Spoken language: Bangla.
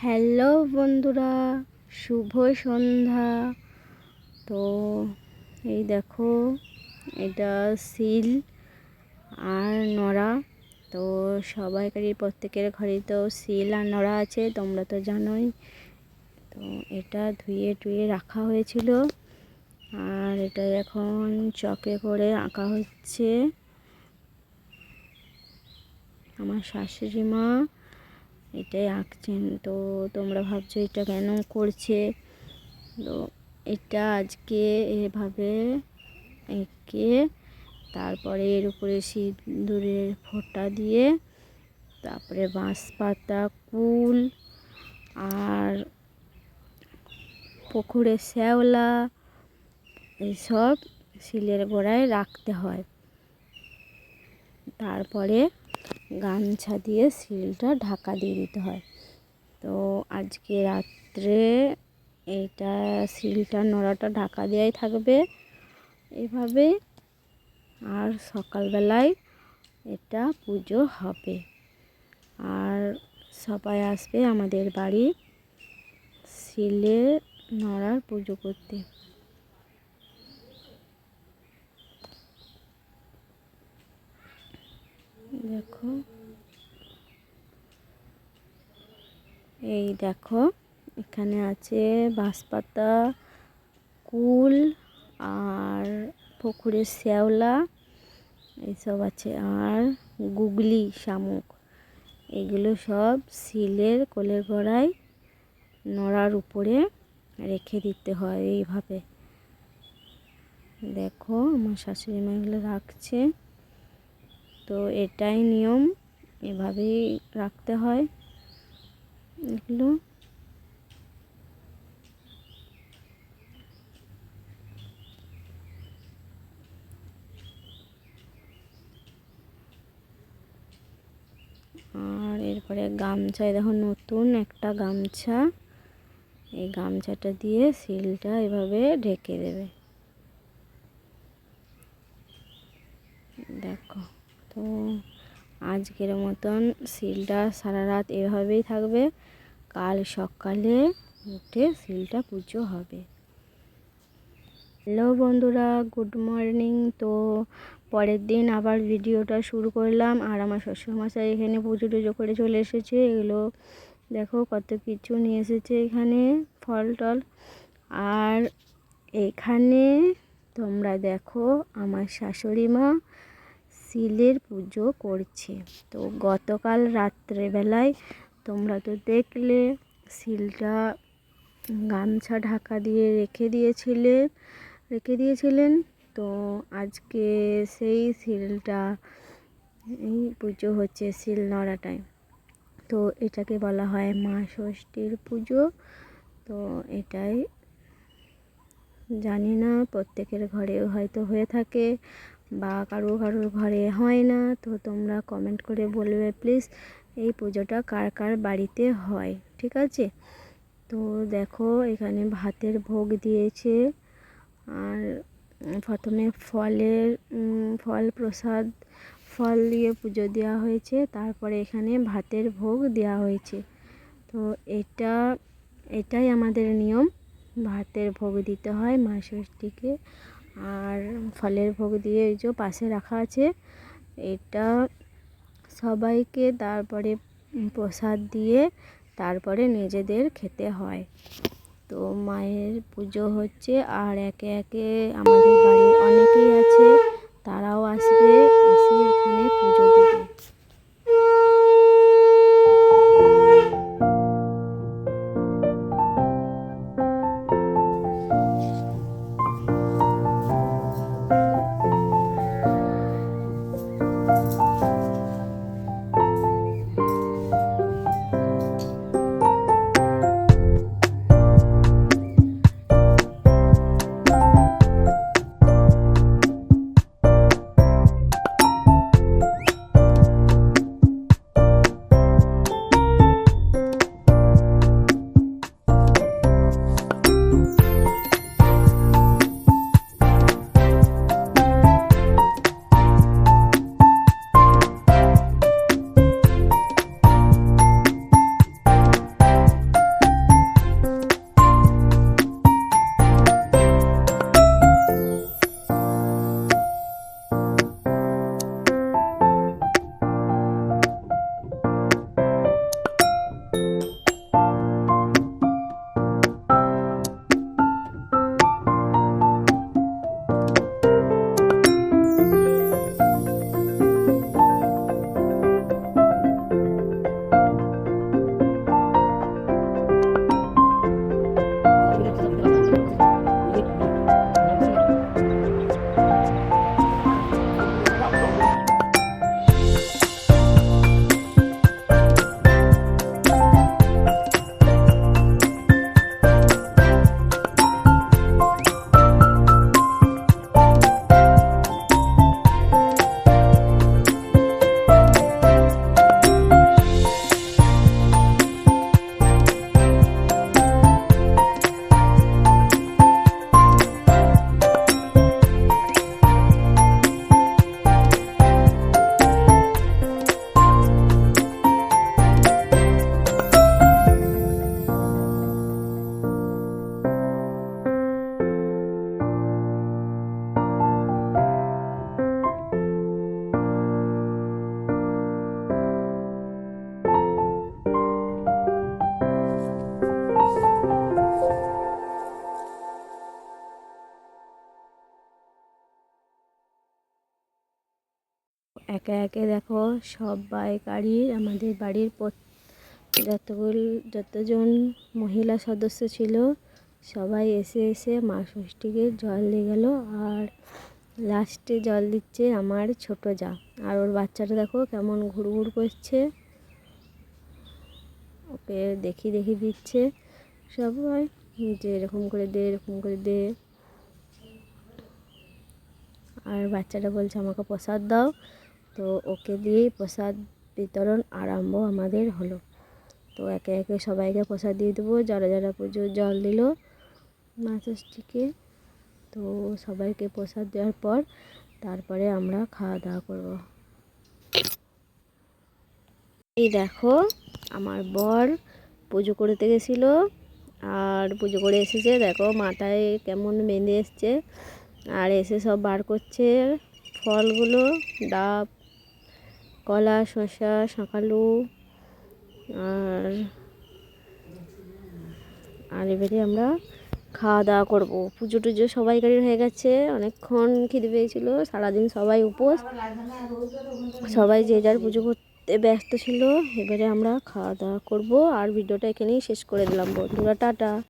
হ্যালো বন্ধুরা, শুভ সন্ধ্যা। তো এই দেখো, এটা সিল আর নড়া। তো সবাইকারই প্রত্যেকের ঘরে তো সিল আর নড়া আছে, তোমরা তো জানোই। তো এটা ধুয়ে টুয়ে রাখা হয়েছিল। আর এটা এখন চকে করে আঁকা হচ্ছে। আমার শাশুড়ি মা এটাই আঁকছেন। তো তোমরা ভাবছ এটা কেন করছে? তো এটা আজকে এভাবে এঁকে তারপরে এর উপরে সিঁদুরের ফোঁটা দিয়ে, তারপরে বাঁশ পাতা কুল আর পুকুরে শ্যাওলা এইসব শিলের গোড়ায় রাখতে হয়। তারপরে গামছা দিয়ে শিলটা ঢাকা দিয়ে দিতে হয়। তো আজকে রাত্রে এইটা শিলটা নোড়াটা ঢাকা দেওয়াই থাকবে এভাবে। আর সকালবেলায় এটা পুজো হবে। আর সবাই আসবে আমাদের বাড়ি শিলে নড়ার পুজো করতে। দেখো। এই দেখো, এখানে আছে বাঁশপাতা, কুল আর পুকুরের শ্যাওলা এইসব আছে। আর গুগলি, শামুক, এগুলো সব শিলের কোলের গোড়ায় নড়ার উপরে রেখে দিতে হয় এইভাবে। দেখো, আমার শাশুড়ি মা এগুলো রাখছে। তো এটাই নিয়ম, এভাবেই রাখতে হয়। এগুলো। আর এরপরে গামছায়, দেখো নতুন একটা গামছা। এই গামছাটা দিয়ে সিলটা এভাবে ঢেকে দেবে। দেখো। তো আজকের মতন সিলটা সারা রাত এভাবেই থাকবে। কাল সকালে উঠে সিলটা পুজো হবে। হ্যালো বন্ধুরা, গুড মর্নিং। তো পরের দিন আবার ভিডিওটা শুরু করলাম আর আমার শ্বশুরমশাই এখানে পুজো টুজো করে চলে এসেছে। এগুলো দেখো কত কিছু নিয়ে এসেছে এখানে, ফল টল। আর এখানে তোমরা দেখো আমার শাশুড়ি মা শিলের পুজো করছে। তো গতকাল রাত্রেবেলায় তোমরা তো দেখলে শিলটা গামছা ঢাকা দিয়ে রেখে দিয়েছিলে, রেখে দিয়েছিলেন। তো আজকে সেই শিলটা এই পুজো হচ্ছে শিল নড়াটায়। তো এটাকে বলা হয় মা ষষ্ঠীর পুজো। তো এটাই জানি না, প্রত্যেকের ঘরেও হয়তো হয়ে থাকে। বা কারও কারোর ঘরে হয় না, তো তোমরা কমেন্ট করে বলবে, প্লিজ, এই পুজোটা কার কার বাড়িতে হয়? ঠিক আছে? তো দেখো, এখানে ভাতের ভোগ দিয়েছে। আর প্রথমে ফলের ফল প্রসাদ, ফল দিয়ে পুজো দেওয়া হয়েছে। তারপরে এখানে ভাতের ভোগ দেওয়া হয়েছে। তো এটা, এটাই আমাদের নিয়ম। ভাতের ভোগ দিতে হয় মা ষষ্ঠীকে। আর ফলের ভোগ দিয়ে এই যে পাশে রাখা আছে, এটা সবাইকে তারপরে প্রসাদ দিয়ে তারপরে নিজেদের খেতে হয়। তো মায়ের পুজো হচ্ছে আর একে একে আমাদের বাড়ির অনেকেই আছে, তারাও আসবে এসে এখানে পুজো দেবে। একে একে দেখো সব গাড়ির আমাদের বাড়ির যতগুলো যতজন মহিলা সদস্য ছিল, সবাই এসে এসে মা ষষ্ঠীকে জল দিয়ে গেল আর লাস্টে জল দিচ্ছে আমার ছোট যা। আর ওর বাচ্চাটা দেখো কেমন ঘুরঘুর করছে। ওকে দেখি দেখি দিচ্ছে। সবাই যে এরকম করে দে, এরকম করে দে। আর বাচ্চাটা বলছে, আমাকে প্রসাদ দাও। তো ওকে দিয়েই প্রসাদ বিতরণ আরম্ভ আমাদের হলো। তো একে একে সবাইকে প্রসাদ দিয়ে দেবো। যারা যারা পুজো জল দিল মা ষষ্ঠীকে তো সবাইকে প্রসাদ দেওয়ার পর তারপরে আমরা খাওয়া দাওয়া করব। এই দেখো, আমার বর পুজো করতে গেছিল। আর পুজো করে এসেছে, দেখো মাথায় কেমন বেঁধে এসছে। আর এসে সব বার করছে ফলগুলো, ডাব কলা, শসা, শাঁকালু আর আর এবারে আমরা খাওয়া দাওয়া করব। পুজো টুজো সবাই গাড়ির হয়ে গেছে, অনেকক্ষণ খিদে পেয়েছিলো, সারাদিন সবাই উপোস। সবাই যে যার পুজো করতে ব্যস্ত ছিল, এবারে আমরা খাওয়া দাওয়া করব। আর ভিডিওটা এখানেই শেষ করে দিলাম বন্ধুরা, টাটা।